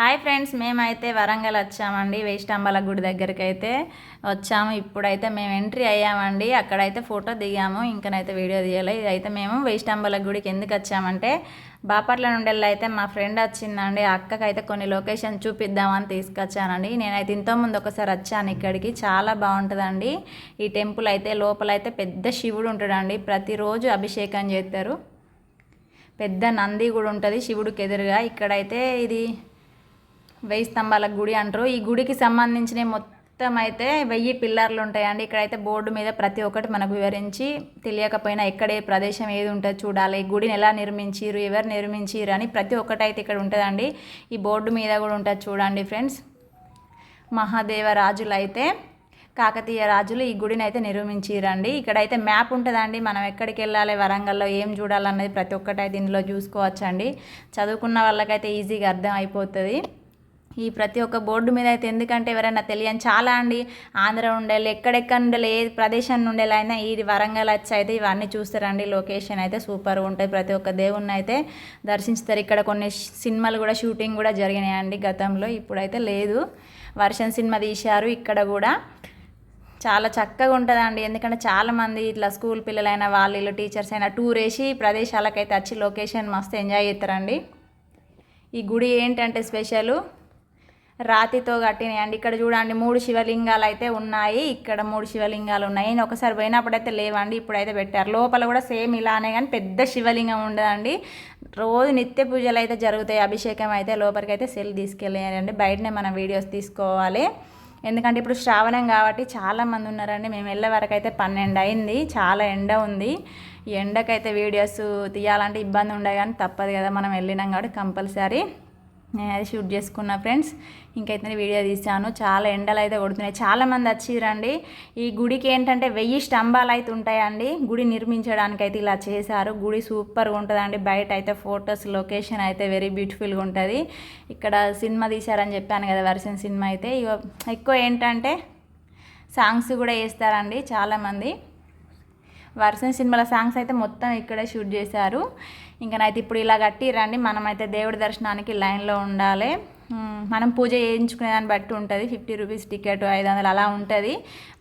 Hi friends మేమైతే వరంగల్ వచ్చామండి వేస్టాంబాల గుడి దగ్గరికి అయితే వచ్చాము. ఇప్పుడైతే మేము ఎంట్రీ అయ్యామండి. అక్కడైతే ఫోటో దిగాము ఇంకనైతే వీడియో తీయాలి. ఇదైతే మేము వేస్టాంబాల గుడికి ఎందుకు వచ్చామంటే బాపట్ల నుండి అయితే మా ఫ్రెండ్ వచ్చిందండి. అక్కకైతే కొన్ని లొకేషన్ చూపిద్దామని తీసుకొచ్చానండి. నేనైతే ఇంతకుముందు ఒకసారి వచ్చాను ఇక్కడికి. చాలా బాగుంటుందండి. ఈ టెంపుల్ అయితే లోపల అయితే పెద్ద శివుడు ఉంటాడండి. ప్రతిరోజు అభిషేకం చేస్తారు. పెద్ద నంది కూడా ఉంటుంది శివుడికి ఎదురుగా. ఇక్కడైతే ఇది వెయ్యి స్తంభాల గుడి అంటారు. ఈ గుడికి సంబంధించిన మొత్తం అయితే వెయ్యి పిల్లర్లు ఉంటాయండి. ఇక్కడైతే బోర్డు మీద ప్రతి ఒక్కటి మనకు వివరించి తెలియకపోయినా ఎక్కడే ప్రదేశం ఏది ఉంటుంది చూడాలి. ఈ గుడిని ఎలా నిర్మించారు ఎవరు నిర్మించారు అని ప్రతి ఒక్కటి అయితే ఇక్కడ ఉంటుందండి. ఈ బోర్డు మీద కూడా ఉంటుంది చూడండి ఫ్రెండ్స్. మహాదేవ రాజులు అయితే కాకతీయ రాజులు ఈ గుడిని అయితే నిర్మించిరండి ఇక్కడైతే మ్యాప్ ఉంటుందండి. మనం ఎక్కడికి వెళ్ళాలి వరంగల్లో ఏం చూడాలన్నది ప్రతి ఒక్కటి అయితే ఇందులో చూసుకోవచ్చండి. చదువుకున్న వాళ్ళకైతే ఈజీగా అర్థం అయిపోతుంది. ఈ ప్రతి ఒక్క బోర్డు మీద అయితే ఎందుకంటే ఎవరైనా తెలియని చాలా అండి. ఆంధ్ర ఉండేళ్ళు ఎక్కడెక్కడ ఉండాలి ఏ ప్రదేశం నుండేలా అయినా ఈ వరంగల్ వచ్చి అయితే ఇవన్నీ చూస్తారండి. లొకేషన్ అయితే సూపర్గా ఉంటుంది ప్రతి ఒక్క దేవుణ్ణి అయితే దర్శించుతారు. ఇక్కడ కొన్ని సినిమాలు కూడా షూటింగ్ కూడా జరిగినాయండి గతంలో. ఇప్పుడైతే లేదు. వర్షం సినిమా తీశారు. ఇక్కడ కూడా చాలా చక్కగా ఉంటుందండి. ఎందుకంటే చాలామంది ఇట్లా స్కూల్ పిల్లలైనా వాళ్ళు వీళ్ళు టీచర్స్ అయినా టూర్ వేసి ప్రదేశాలకైతే వచ్చి లొకేషన్ మస్తు ఎంజాయ్ చేస్తారండి. ఈ గుడి ఏంటంటే స్పెషల్? రాతితో కట్టినాయండి ఇక్కడ చూడండి మూడు శివలింగాలు అయితే ఉన్నాయి. ఇక్కడ మూడు శివలింగాలు ఉన్నాయి. నేను ఒకసారి పోయినప్పుడైతే లేవండి ఇప్పుడైతే పెట్టారు. లోపల కూడా సేమ్ ఇలానే కానీ పెద్ద శివలింగం ఉండదండి. రోజు నిత్య పూజలు అయితే జరుగుతాయి. అభిషేకం అయితే లోపలికి అయితే సెల్ తీసుకెళ్ళారండి బయటనే మనం వీడియోస్ తీసుకోవాలి. ఎందుకంటే ఇప్పుడు శ్రావణం కాబట్టి చాలామంది ఉన్నారండి. మేము వెళ్ళే వరకు అయితే పన్నెండు అయింది. చాలా ఎండ ఉంది. ఎండకైతే వీడియోస్ తీయాలంటే ఇబ్బంది ఉండే కానీ తప్పదు కదా. మనం వెళ్ళినాం కాబట్టి కంపల్సరీ. నేను అది షూట్ చేసుకున్నా ఫ్రెండ్స్. ఇంకైతే వీడియో తీసాను చాలా ఎండలు అయితే కొడుతున్నాయి చాలామంది వచ్చిరండి ఈ గుడికి ఏంటంటే వెయ్యి స్తంభాలు అయితే ఉంటాయండి. గుడి నిర్మించడానికి అయితే ఇలా చేశారు. గుడి సూపర్గా ఉంటుందండి. బయట అయితే ఫొటోస్ లొకేషన్ అయితే వెరీ బ్యూటిఫుల్గా ఉంటుంది. ఇక్కడ సినిమా తీశారని చెప్పాను కదా వర్షన్ సినిమా అయితే. ఎక్కువ ఏంటంటే సాంగ్స్ కూడా వేస్తారండి చాలామంది వర్షం సినిమాల సాంగ్స్ అయితే మొత్తం ఇక్కడే షూట్ చేశారు. ఇంకా నైతే ఇప్పుడు ఇలా కట్టిరండి మనమైతే దేవుడి దర్శనానికి లైన్లో ఉండాలి. మనం పూజ చేయించుకునే దాన్ని బట్టి ఉంటుంది. ఫిఫ్టీ రూపీస్ టికెట్ ఐదు వందలు అలా ఉంటుంది.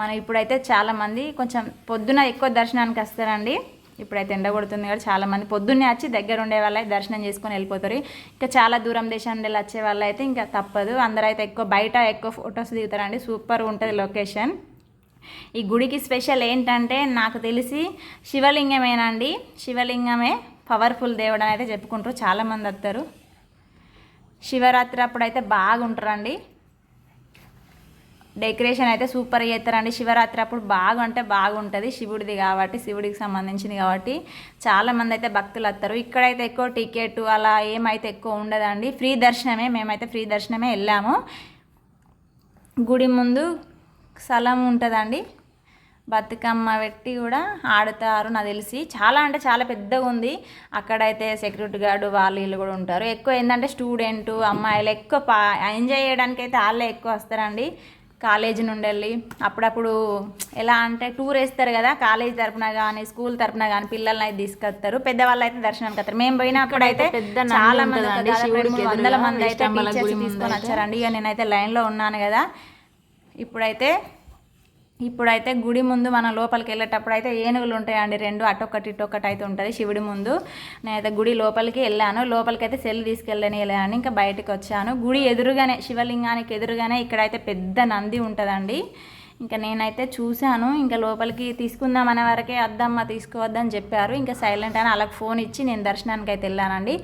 మనం ఇప్పుడైతే చాలామంది కొంచెం పొద్దున ఎక్కువ దర్శనానికి వస్తారండి. ఇప్పుడైతే ఎండ కొడుతుంది కదా చాలామంది పొద్దున్నే వచ్చి దగ్గర ఉండే వాళ్ళే దర్శనం చేసుకొని వెళ్ళిపోతారు. ఇంకా చాలా దూరం దేశం నుండి వచ్చే వాళ్ళు అయితే ఇంకా తప్పదు. అందరూ అయితే ఎక్కువ బయట ఎక్కువ ఫొటోస్ దిగుతారండి. సూపర్ ఉంటుంది లొకేషన్. ఈ గుడికి స్పెషల్ ఏంటంటే నాకు తెలిసి శివలింగమేనండి. శివలింగమే పవర్ఫుల్ దేవుడు అని అయితే చెప్పుకుంటారు. చాలామంది వస్తారు. శివరాత్రి అప్పుడు అయితే బాగుంటారండి. డెకరేషన్ అయితే సూపర్ చేస్తారండి. శివరాత్రి అప్పుడు బాగా అంటే బాగుంటుంది. శివుడిది కాబట్టి శివుడికి సంబంధించింది కాబట్టి చాలామంది అయితే భక్తులు వస్తారు. ఇక్కడైతే ఎక్కువ టికెట్ అలా ఏమైతే ఎక్కువ ఉండదండి. ఫ్రీ దర్శనమే మేమైతే ఫ్రీ దర్శనమే వెళ్ళాము. గుడి ముందు స్థలం ఉంటుందండి. బతుకమ్మ పెట్టి కూడా ఆడుతారు నాకు తెలిసి. చాలా అంటే చాలా పెద్దగా ఉంది. అక్కడైతే సెక్యూరిటీ గార్డు వాళ్ళు వీళ్ళు కూడా ఉంటారు. ఎక్కువ ఏంటంటే స్టూడెంట్ అమ్మాయిలు ఎక్కువ పా ఎంజాయ్ చేయడానికి అయితే వాళ్ళే ఎక్కువ వస్తారండి. కాలేజీ నుండి వెళ్ళి అప్పుడప్పుడు ఎలా అంటే టూర్ వేస్తారు కదా కాలేజ్ తరపున కానీ స్కూల్ తరపున కానీ పిల్లల్ని అయితే తీసుకొస్తారు. పెద్దవాళ్ళు అయితే దర్శనానికి వస్తారు మేము పోయినప్పుడు అయితే చాలా మంది వందల మంది అయితే టీచర్స్ తీసుకొని. వచ్చారండి. ఇక నేనైతే లైన్లో ఉన్నాను కదా. ఇప్పుడైతే ఇప్పుడైతే గుడి ముందు మనం లోపలికి వెళ్ళేటప్పుడు అయితే ఏనుగులు ఉంటాయండి రెండు అటొక్కటి ఇటొక్కటి అయితే ఉంటుంది శివుడి ముందు. నేనైతే గుడి లోపలికి వెళ్ళాను. లోపలికి అయితే సెల్ తీసుకెళ్ళని వెళ్ళాను ఇంకా బయటకు వచ్చాను గుడి ఎదురుగానే శివలింగానికి ఎదురుగానే ఇక్కడైతే పెద్ద నంది ఉంటుందండి. ఇంకా నేనైతే చూశాను. ఇంకా లోపలికి తీసుకుందాం అనే వరకే అద్దమ్మ తీసుకోవద్దని చెప్పారు. ఇంకా సైలెంట్ అని వాళ్ళకి ఫోన్ ఇచ్చి నేను దర్శనానికి అయితే వెళ్ళానండి.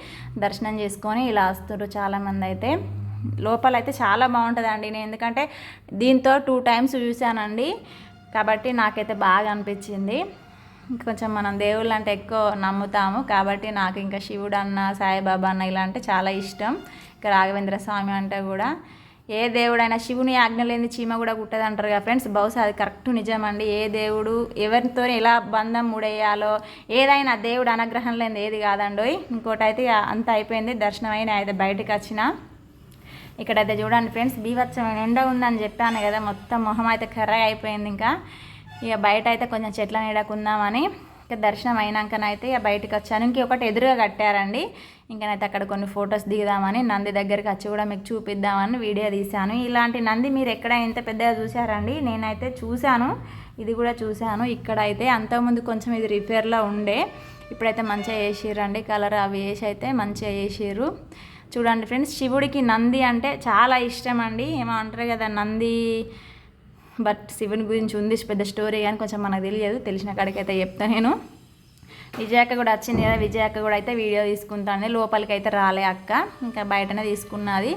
దర్శనం చేసుకొని ఇలా వస్తారు చాలామంది అయితే లోపల అయితే చాలా బాగుంటుందండి. నేను ఎందుకంటే దీంతో టూ టైమ్స్ చూశానండి. కాబట్టి నాకైతే బాగా అనిపించింది. కొంచెం మనం దేవుళ్ళు అంటే ఎక్కువ నమ్ముతాము. కాబట్టి నాకు ఇంకా శివుడు అన్న సాయిబాబా అన్న ఇలా అంటే చాలా ఇష్టం. ఇంకా రాఘవేంద్ర స్వామి అంటే కూడా. ఏ దేవుడైనా శివుని ఆజ్ఞ లేని చీమ కూడా కుట్టదు అంటారు కదా ఫ్రెండ్స్. బహుశా అది కరెక్ట్ నిజమండి. ఏ దేవుడు ఎవరితో ఎలా బంధం ముడేయాలో ఏదైనా దేవుడు అనుగ్రహం లేని ఏది కాదండోయ్. ఇంకోటి అయితే అంత అయిపోయింది. దర్శనం అయిన అయితే బయటకు వచ్చిన. ఇక్కడైతే చూడండి ఫ్రెండ్స్ బీభత్సమైన ఎండ ఉందని చెప్పాను కదా మొత్తం మొహం అయితే కర్రగా అయిపోయింది ఇంకా. ఇక బయట అయితే కొంచెం చెట్ల నీడకుందామని ఇక దర్శనం అయినాకనైతే ఇక బయటకు వచ్చాను. ఇంకొకటి ఎదురుగా కట్టారండి. ఇంకనైతే అక్కడ కొన్ని ఫొటోస్ దిగుదామని నంది దగ్గరికి వచ్చి కూడా మీకు చూపిద్దామని వీడియో తీశాను. ఇలాంటి నంది మీరు ఎక్కడ ఎంత పెద్దగా చూసారండి నేనైతే చూశాను ఇది కూడా చూశాను. ఇక్కడ అయితే అంతకుముందు కొంచెం ఇది రిపేర్లో ఉండే ఇప్పుడైతే మంచిగా వేసిర్రండి కలర్ అవి వేసి అయితే మంచిగా వేసిర్రు చూడండి ఫ్రెండ్స్ శివుడికి నంది అంటే చాలా ఇష్టం అండి ఏమో అంటారు కదా నంది బట్ శివుని గురించి ఉంది పెద్ద స్టోరీ కానీ కొంచెం మనకు తెలియదు తెలిసిన కాడికైతే అయితే నేను. విజయక్క కూడా వచ్చింది కదా విజయక్క కూడా అయితే వీడియో తీసుకుంటాను లోపలికి అయితే రాలే అక్క ఇంకా బయటనే తీసుకున్నది.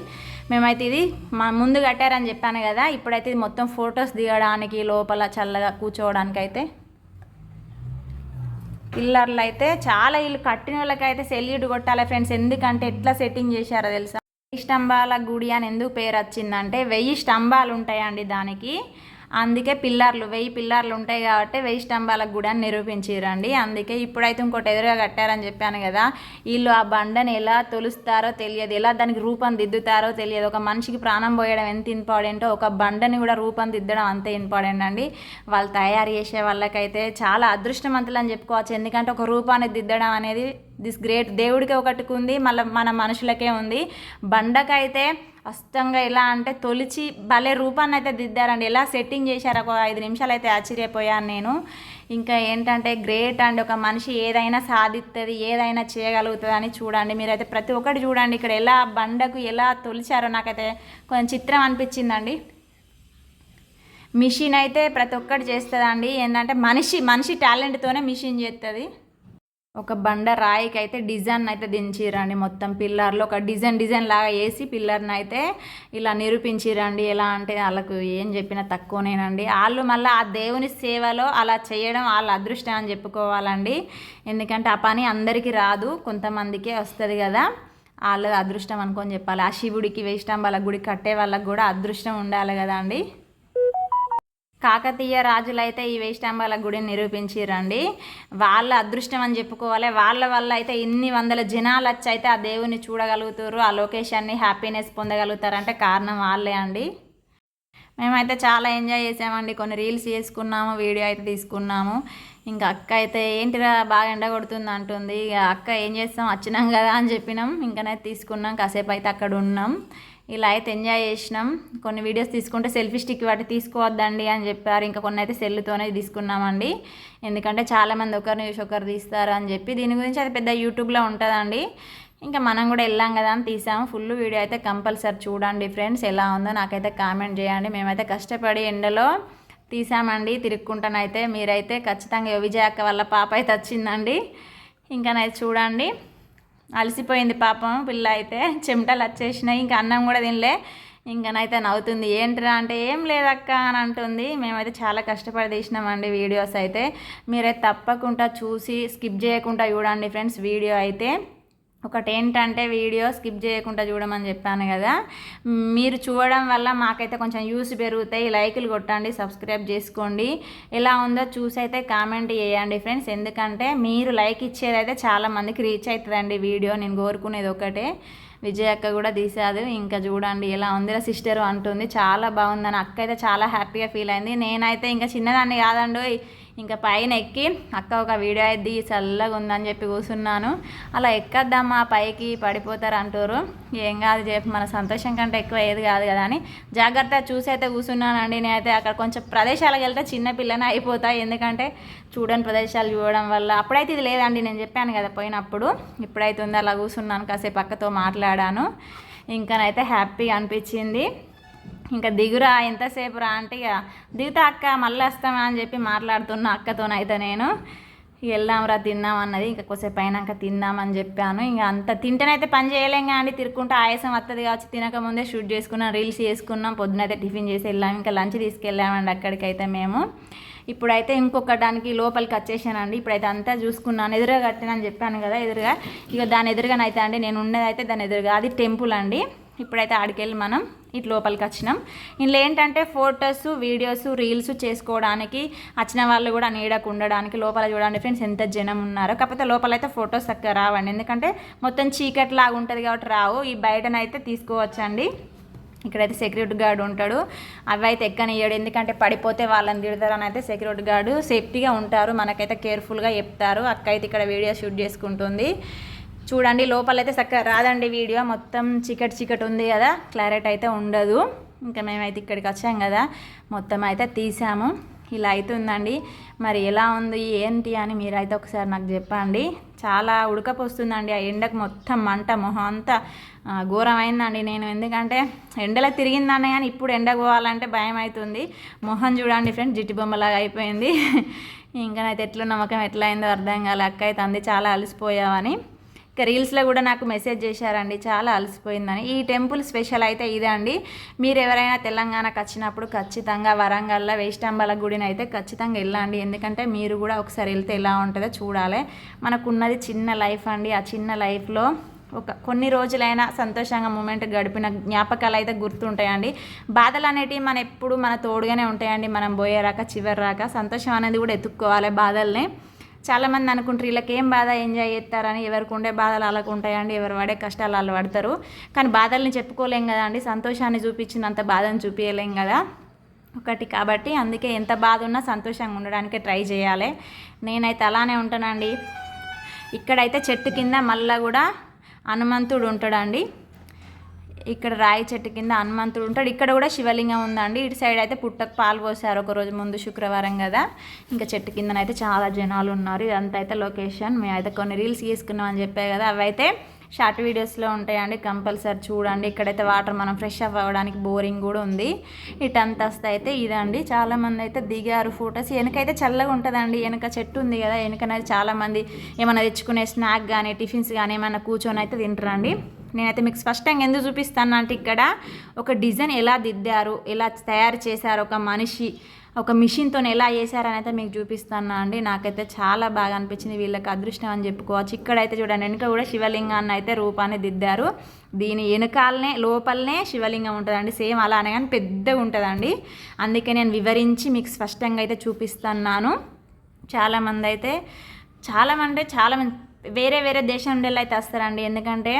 మేమైతే ఇది మా ముందు కట్టారని చెప్పాను కదా ఇప్పుడైతే ఇది మొత్తం ఫొటోస్ దిగడానికి లోపల చల్లగా కూర్చోవడానికి అయితే పిల్లర్లు అయితే చాలా ఇల్లు కట్టిన వాళ్ళకైతే సెల్యూట్ కొట్టాలి ఫ్రెండ్స్. ఎందుకంటే ఎట్లా సెట్టింగ్ చేశారో తెలుసా? వెయ్యి స్తంభాల గుడి అని ఎందుకు పేరు వచ్చిందంటే వెయ్యి స్తంభాలు ఉంటాయండి దానికి. అందుకే పిల్లర్లు వెయ్యి పిల్లర్లు ఉంటాయి కాబట్టి వెయ్యి స్తంభాల గుడని అని నిరూపించారండి అందుకే ఇప్పుడైతే ఇంకోటి ఎదురుగా కట్టారని చెప్పాను కదా వీళ్ళు ఆ బండని ఎలా తొలుస్తారో తెలియదు ఎలా దానికి రూపం దిద్దుతారో తెలియదు. ఒక మనిషికి ప్రాణం పోయడం ఎంత ఇంపార్టెంటో ఒక బండని కూడా రూపం దిద్దడం అంతే ఇంపార్టెంట్ అండి. వాళ్ళు తయారు చేసే వాళ్ళకైతే చాలా అదృష్టవంతులు అని చెప్పుకోవచ్చు. ఎందుకంటే ఒక రూపాన్ని దిద్దడం అనేది దిస్ గ్రేట్ దేవుడికి ఒకటికి ఉంది మళ్ళీ మన మనుషులకే ఉంది. బండకైతే అస్తంగా ఎలా అంటే తొలిచి భలే రూపాన్ని అయితే దిద్దారండి. ఎలా సెట్టింగ్ చేశారు? ఒక ఐదు నిమిషాలు అయితే ఆశ్చర్యపోయాను నేను. ఇంకా ఏంటంటే గ్రేట్ అండి ఒక మనిషి ఏదైనా సాధిస్తుంది ఏదైనా చేయగలుగుతుంది అని చూడండి. మీరైతే ప్రతి ఒక్కటి చూడండి ఇక్కడ ఎలా బండకు ఎలా తొలిచారో నాకైతే కొంచెం చిత్రం అనిపించిందండి. మిషన్ అయితే ప్రతి ఒక్కటి చేస్తుందండి. ఏంటంటే మనిషి మనిషి టాలెంట్తోనే మిషన్ చేస్తుంది ఒక బండ రాయికి అయితే డిజైన్ అయితే దించిరండి మొత్తం పిల్లర్లో. ఒక డిజైన్ డిజైన్ లాగా వేసి పిల్లర్ని అయితే ఇలా నిరూపించిరండి ఎలా అంటే వాళ్ళకు ఏం చెప్పినా తక్కువనేనండి. వాళ్ళు మళ్ళీ ఆ దేవుని సేవలో అలా చేయడం వాళ్ళ అదృష్టం అని చెప్పుకోవాలండి. ఎందుకంటే ఆ పని అందరికీ రాదు కొంతమందికే వస్తుంది కదా. వాళ్ళ అదృష్టం అనుకొని చెప్పాలి. ఆ శివుడికి వేష్టంబాల గుడి కట్టే వాళ్ళకి కూడా అదృష్టం ఉండాలి కదా అండి కాకతీయ రాజులైతే ఈ వేయిస్తంభాల గుడిని నిరూపించిరండి. వాళ్ళ అదృష్టం అని చెప్పుకోవాలి. వాళ్ళ వల్ల అయితే ఇన్ని వందల జనాలు వచ్చి అయితే ఆ దేవుని చూడగలుగుతారు ఆ లొకేషన్ని హ్యాపీనెస్ పొందగలుగుతారంటే కారణం వాళ్ళే అండి. మేమైతే చాలా ఎంజాయ్ చేసామండి. కొన్ని రీల్స్ చేసుకున్నాము వీడియో అయితే తీసుకున్నాము. ఇంకా అక్క అయితే ఏంటిరా బాగా ఎండ కొడుతుంది అంటుంది. ఇక అక్క ఏం చేస్తాం? వచ్చినాం కదా అని చెప్పినాం. ఇంకనైతే తీసుకున్నాం. కాసేపు అయితే అక్కడ ఉన్నాం. ఇలా అయితే ఎంజాయ్ చేసినాం. కొన్ని వీడియోస్ తీసుకుంటే సెల్ఫీ స్టిక్ వాటి తీసుకోవద్దండి అని చెప్పారు. ఇంకా కొన్ని అయితే సెల్లుతోనే తీసుకున్నామండి. ఎందుకంటే చాలామంది ఒకరిని చూసి ఒకరు తీస్తారు అని చెప్పి. దీని గురించి అది పెద్ద యూట్యూబ్లో ఉంటుందండి. ఇంకా మనం కూడా వెళ్ళాం కదా అని తీసాము ఫుల్ వీడియో అయితే కంపల్సరీ చూడండి ఫ్రెండ్స్ ఎలా ఉందో నాకైతే కామెంట్ చేయండి. మేమైతే కష్టపడి ఎండలో తీసామండి. తిరుక్కుంటానైతే మీరైతే ఖచ్చితంగా విజయ అక్క వాళ్ళ పాప అయితే వచ్చిందండి. ఇంకానైతే చూడండి. అలసిపోయింది పాపం పిల్ల అయితే. చెమటలు వచ్చేసినాయి. ఇంకా అన్నం కూడా తినలే. ఇంకనైతే నవ్వుతుంది. ఏంటిరా అంటే ఏం లేదక్క అని అంటుంది. మేమైతే చాలా కష్టపడి తీసినామండి వీడియోస్ అయితే. మీరైతే తప్పకుండా చూసి స్కిప్ చేయకుండా చూడండి ఫ్రెండ్స్ వీడియో అయితే. ఒకటి ఏంటంటే వీడియో స్కిప్ చేయకుండా చూడమని చెప్పాను కదా. మీరు చూడడం వల్ల మాకైతే కొంచెం యూస్ పెరుగుతాయి. లైకులు కొట్టండి సబ్స్క్రైబ్ చేసుకోండి. ఎలా ఉందో చూసి అయితే కామెంట్ చేయండి ఫ్రెండ్స్. ఎందుకంటే మీరు లైక్ ఇచ్చేది అయితే చాలా మందికి రీచ్ అవుతుందండి వీడియో. నేను కోరుకునేది ఒకటే. విజయ్ అక్క కూడా తీసాదు ఇంకా చూడండి ఎలా ఉంది. సిస్టర్ అంటుంది. చాలా బాగుందని అక్క అయితే చాలా హ్యాపీగా ఫీల్ అయింది. నేనైతే ఇంకా చిన్నదాన్ని కాదండి ఇంకా పైన ఎక్కి అక్క ఒక వీడియో అయితే చల్లగా ఉందని చెప్పి కూర్చున్నాను. అలా ఎక్కద్దమ్మా పైకి పడిపోతారు అంటారు. ఏం కాదు చెప్పి మన సంతోషం కంటే ఎక్కువ ఏది కాదు కదా అని. జాగ్రత్త చూసి అయితే కూర్చున్నానండి. నేనైతే అక్కడ కొంచెం ప్రదేశాలకు వెళ్తే చిన్న పిల్లని అయిపోతాయి ఎందుకంటే చూడని ప్రదేశాలు చూడడం వల్ల అప్పుడైతే ఇది లేదండి. నేను చెప్పాను కదా పోయినప్పుడు ఇప్పుడైతే ఉంది. అలా కూర్చున్నాను కాసేపు అక్కతో మాట్లాడాను. ఇంకానైతే హ్యాపీగా అనిపించింది. ఇంకా దిగురా ఎంతసేపు రా అంటే ఇక దిగుతా అక్క మళ్ళీ వస్తామా అని చెప్పి మాట్లాడుతున్న అక్కతోనైతే నేను. వెళ్దాంరా తిన్నాం అన్నది. ఇంకా కొద్దిసేపు అయినాక తిందామని చెప్పాను. ఇంకా అంత తింటేనైతే పని చేయలేం కానీ తిరుక్కుంటే ఆయాసం వస్తుంది కావచ్చు. తినకముందే షూట్ చేసుకున్నాం రీల్స్ చేసుకున్నాం. పొద్దునైతే టిఫిన్ చేసి వెళ్ళాం. ఇంకా లంచ్ తీసుకెళ్ళామండి అక్కడికైతే మేము. ఇప్పుడైతే ఇంకొక దానికి లోపలికి వచ్చేసానండి. ఇప్పుడైతే అంతా చూసుకున్నాను. ఎదురుగా కట్టినని చెప్పాను కదా ఎదురుగా. ఇక దాని ఎదురుగానైతే అండి నేను ఉన్నదైతే దాని ఎదురుగా. అది టెంపుల్ అండి. ఇప్పుడైతే ఆడికెళ్ళి మనం ఇటు లోపలికి వచ్చినాం. ఇందులో ఏంటంటే ఫొటోస్ వీడియోస్ రీల్స్ చేసుకోవడానికి వచ్చిన వాళ్ళు కూడా నీడకు ఉండడానికి లోపల చూడండి ఫ్రెండ్స్ ఎంత జనం ఉన్నారో. కాకపోతే లోపల అయితే ఫొటోస్ చక్కగా రావండి. ఎందుకంటే మొత్తం చీకటి లాగా ఉంటుంది కాబట్టి రావు. ఈ బయటనైతే తీసుకోవచ్చండి. ఇక్కడైతే సెక్యూరిటీ గార్డ్ ఉంటాడు. అవి అయితే ఎక్కనియ్యాడు. ఎందుకంటే పడిపోతే వాళ్ళని తిడతారని అయితే సెక్యూరిటీ గార్డు సేఫ్టీగా ఉంటారు. మనకైతే కేర్ఫుల్గా చెప్తారు. అక్క అయితే ఇక్కడ వీడియో షూట్ చేసుకుంటుంది. చూడండి లోపలైతే చక్కగా రాదండి వీడియో. మొత్తం చికెట్ చికెట్ ఉంది కదా క్లారెట్ అయితే ఉండదు. ఇంకా మేమైతే ఇక్కడికి వచ్చాం కదా మొత్తం అయితే తీసాము. ఇలా అవుతుందండి మరి ఎలా ఉంది ఏంటి అని మీరైతే ఒకసారి నాకు చెప్పండి. చాలా ఉడకపోస్తుందండి ఆ ఎండకు మొత్తం మంట మొహం అంతా ఘోరమైందండి నేను. ఎందుకంటే ఎండలో తిరిగిందాన్ని కానీ ఇప్పుడు ఎండకు పోవాలంటే భయం అవుతుంది. మొహం చూడండి ఫ్రెండ్స్ జిట్టి బొమ్మలాగా అయిపోయింది. ఇంకా ఎట్లా నమ్మకం ఎట్లా అయిందో అర్థం కాలే. అక్క అయితే అంది చాలా అలసిపోయావని. ఇక రీల్స్లో కూడా నాకు మెసేజ్ చేశారండి చాలా అలసిపోయిందని. ఈ టెంపుల్ స్పెషల్ అయితే ఇదే అండి. మీరు ఎవరైనా తెలంగాణకు వచ్చినప్పుడు ఖచ్చితంగా వరంగల్లో వేస్టాంబాల గుడిని అయితే ఖచ్చితంగా వెళ్ళండి. ఎందుకంటే మీరు కూడా ఒకసారి వెళ్తే ఎలా ఉంటుందో చూడాలి. మనకున్నది చిన్న లైఫ్ అండి. ఆ చిన్న లైఫ్లో ఒక కొన్ని రోజులైనా సంతోషంగా మూమెంట్ గడిపిన జ్ఞాపకాలు అయితే గుర్తుంటాయండి. బాధలు అనేటివి మన ఎప్పుడు మన తోడుగానే ఉంటాయండి. మనం పోయే రాక చివరి రాక సంతోషం అనేది కూడా ఎత్తుక్కోవాలి బాధల్ని. చాలామంది అనుకుంటారు వీళ్ళకి ఏం బాధ? ఎంజాయ్ చేస్తారని ఎవరికి ఉండే బాధలు అలాగ ఉంటాయండి ఎవరు పడే కష్టాలు వాళ్ళు పడతారు. కానీ బాధల్ని చెప్పుకోలేం కదా అండి సంతోషాన్ని చూపించినంత బాధను చూపించలేం కదా. ఒకటి కాబట్టి అందుకే ఎంత బాధ ఉన్నా సంతోషంగా ఉండడానికి ట్రై చేయాలి. నేనైతే అలానే ఉంటానండి ఇక్కడైతే చెట్టు కింద మళ్ళా కూడా హనుమంతుడు ఉంటాడండి. ఇక్కడ రాయి చెట్టు కింద హనుమంతుడు ఉంటాడు. ఇక్కడ కూడా శివలింగం ఉందండి. ఇటు సైడ్ అయితే పుట్టకు పాలు పోసారు ఒక రోజు ముందు శుక్రవారం కదా. ఇంకా చెట్టు కిందనైతే చాలా జనాలు ఉన్నారు. ఇదంతా అయితే లొకేషన్ మేమైతే కొన్ని రీల్స్ తీసుకున్నాం అని చెప్పే కదా. అవి అయితే షార్ట్ వీడియోస్లో ఉంటాయండి. కంపల్సరీ చూడండి. ఇక్కడైతే వాటర్ మనం ఫ్రెష్ అప్ అవ్వడానికి బోరింగ్ కూడా ఉంది. ఇటంతా వస్తే అయితే ఇదండి. చాలామంది అయితే దిగారు ఫొటోస్ వెనకైతే చల్లగా ఉంటుందండి. వెనక చెట్టు ఉంది కదా. వెనకనైతే చాలామంది ఏమైనా తెచ్చుకునే స్నాక్ కానీ టిఫిన్స్ కానీ ఏమైనా కూర్చొని అయితే తింటారండి. నేనైతే మీకు స్పష్టంగా ఎందుకు చూపిస్తాను అంటే ఇక్కడ ఒక డిజైన్ ఎలా దిద్దారు ఎలా తయారు చేశారు ఒక మనిషి ఒక మిషన్తో ఎలా చేశారని అయితే మీకు చూపిస్తాను అండి. నాకైతే చాలా బాగా అనిపించింది. వీళ్ళకి అదృష్టం అని చెప్పుకోవచ్చు. ఇక్కడైతే చూడండి వెనుక కూడా శివలింగాన్ని అయితే రూపాన్ని దిద్దారు. దీని వెనకాలనే లోపలనే శివలింగం ఉంటుందండి. సేమ్ అలానే కానీ పెద్దగా ఉంటుందండి. అందుకే నేను వివరించి మీకు స్పష్టంగా అయితే చూపిస్తున్నాను. చాలామంది అయితే చాలామంది చాలా మంది వేరే వేరే దేశం నుండి అయితే వస్తారండి. ఎందుకంటే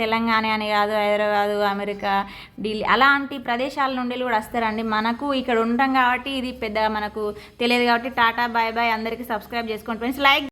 తెలంగాణ అని కాదు హైదరాబాదు అమెరికా ఢిల్లీ అలాంటి ప్రదేశాల నుండి కూడా వస్తారండి. మనకు ఇక్కడ ఉంటాం కాబట్టి ఇది పెద్దగా మనకు తెలియదు కాబట్టి టాటా బాయ్ బాయ్ అందరికీ సబ్స్క్రైబ్ చేసుకోండి. Friends like